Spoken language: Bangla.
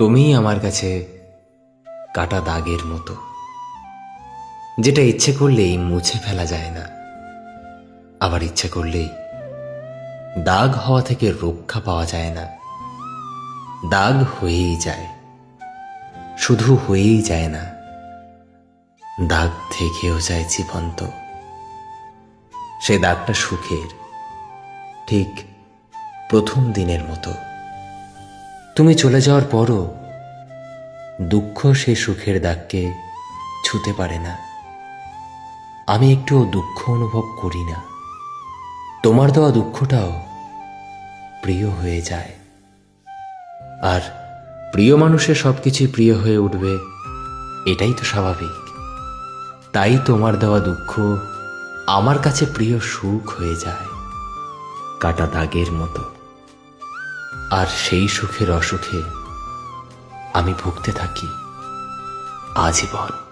তুমিই আমার কাছে কাটা দাগের মতো। যেটা ইচ্ছে করলেই মুছে ফেলা যায় না। আবার ইচ্ছে করলেই দাগ হওয়া থেকে রক্ষা পাওয়া যায় না। দাগ হয়েই যায়, শুধু হয়েই যায় না, দাগ থেকেও যায় জীবন্ত সে দাগটা সুখের, ঠিক প্রথম দিনের মতো। তুমি চলে যাওয়ার পরও দুঃখ সে সুখের দাগকে ছুতে পারে না। আমি একটুও দুঃখ অনুভব করি না। তোমার দেওয়া দুঃখটাও প্রিয় হয়ে যায়। আর প্রিয় মানুষের সবকিছুই প্রিয় হয়ে উঠবে, এটাই তো স্বাভাবিক। তাই তোমার দেওয়া দুঃখ আমার কাছে প্রিয় সুখ হয়ে যায়, কাটা দাগের মতো। আর সেই সুখের অসুখে আমি ভুগতে থাকি। আজীবন